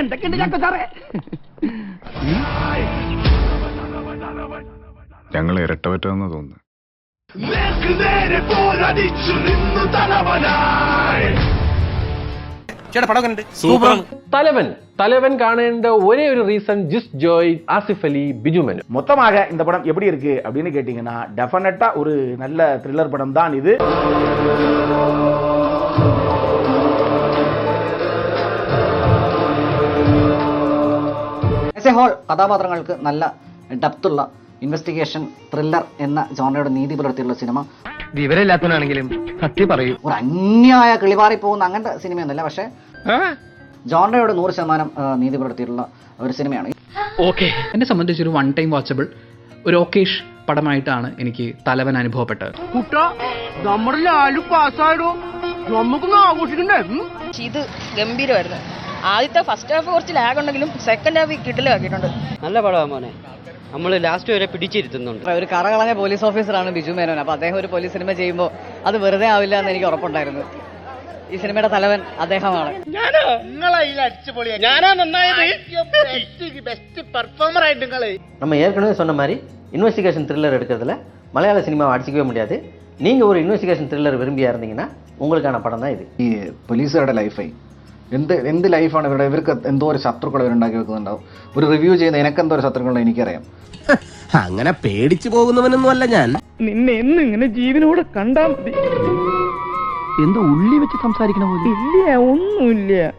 എന്തൊക്കെയുണ്ട് ചക്ക സാറേ ഞങ്ങൾ ഇരട്ടപറ്റാന്ന് തോന്നുന്നു ചേട്ടാ പടം കണ്ടിട്ട് തലവൻ തലവൻ കാണേണ്ട ഒരേ ഒരു റീസൺ ജിസ് ജോയ് ആസിഫ് അലി ബിജു മെനു மொத்தமாக இந்த படம் எப்படி இருக்கு அப்படின்னு கேட்டீங்கன்னா டெஃபினட்டா ஒரு நல்ல த்ரில்லர் படம் தான் இது എ ഹോൾ കഥാപാത്രങ്ങൾക്ക് നല്ല ഡെപ്തുള്ള ഇൻവെസ്റ്റിഗേഷൻ ത്രില്ലർ എന്ന ജോണയുടെ നീതി പുലർത്തിയുള്ള സിനിമ. വിവരമില്ലാത്തവനാണെങ്കിലും സത്യം പറയും. ഒരു അന്യായ കിളിപാറി പോകുന്ന അങ്ങനത്തെ സിനിമയൊന്നുമല്ല പക്ഷേ ജോണറയോട് നൂറ് ശതമാനം നീതി പുലർത്തിയിട്ടുള്ള ഒരു സിനിമയാണ്. ഓക്കെ. എന്നെ സംബന്ധിച്ച് ഒരു വൺ ടൈം വാച്ചബിൾ ഒരു ഓക്കേഷ് പടമായിട്ടാണ് എനിക്ക് തലവൻ അനുഭവപ്പെട്ടത്. കുട്ട നമ്മുടെ ആലും പാസ്സായിടോ. നമുക്കൊന്നും ആഘോഷിക്കണ്ടേ? ഇത് ഗംഭീരമായിരുന്നു. ആദ്യത്തെ ഫസ്റ്റ് ഹാഫ് കുറച്ച് ലാഗ് ഉണ്ടെങ്കിലും സെക്കൻഡ് ഹാഫ് കിട്ടിലാക്കിയിട്ടുണ്ട് നല്ല പടമാണ് മോനെ നമ്മൾ ലാസ്റ്റ് വരെ പിടിച്ചിരുത്തുന്നുണ്ട് ഒരു കറകളഞ്ഞ പോലീസ് ഓഫീസറാണ് ബിജു മേനോൻ അപ്പോൾ അദ്ദേഹം ഒരു പോലീസ് സിനിമ ചെയ്യുമ്പോൾ അത് വെറുതെ ആവില്ല എന്ന് എനിക്ക് ഉറപ്പുണ്ടായിരുന്നു ഈ സിനിമയുടെ തലവൻ അദ്ദേഹമാണ് நம்ம ஏற்கனவே சொன்ன மாதிரி இன்வெஸ்டிகேஷன் த்ரில்லர் எடுக்கிறதுல மலையாள சினிமாவை அடிச்சிக்கவே முடியாது நீங்கள் ஒரு இன்வெஸ்டிகேஷன் த்ரில்லர் விரும்பியா இருந்தீங்கன்னா உங்களுக்கான படம் தான் இது ഈ പോലീസുകാരുടെ ലൈഫായി എന്ത് എന്ത് ലൈഫാണ് ഇവരുടെ? ഇവർക്ക് എന്തോ ഒരു ശത്രുക്കൾ ഇവരുണ്ടാക്കി വെക്കുന്നുണ്ടാവും. ഒരു റിവ്യൂ ചെയ്യുന്ന എനക്കെന്തോ ഒരു ശത്രുക്കൾ എനിക്കറിയാം. അങ്ങനെ പേടിച്ചു പോകുന്നവനൊന്നും അല്ല ഞാൻ. നിന്നെ എന്ന് ഇങ്ങനെ ജീവനോട് കണ്ടാ മതി. എന്തോ ഉള്ളി വെച്ച് സംസാരിക്കണ പോലെ. ഇല്ല ഒന്നുമില്ല.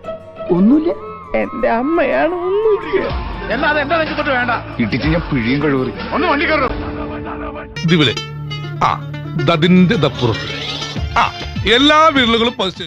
ഒന്നുമില്ല? എന്റെ അമ്മയാണ് ഒന്നുമില്ല. ഇട്ടിച്ച് ഞാൻ പിഴിയും കഴിവറി ഇതിവിടെ. ആ ദതിന്റെ ദപ്പുറത്ത്. ആ എല്ലാ വിരലുകളും പതിച്ച്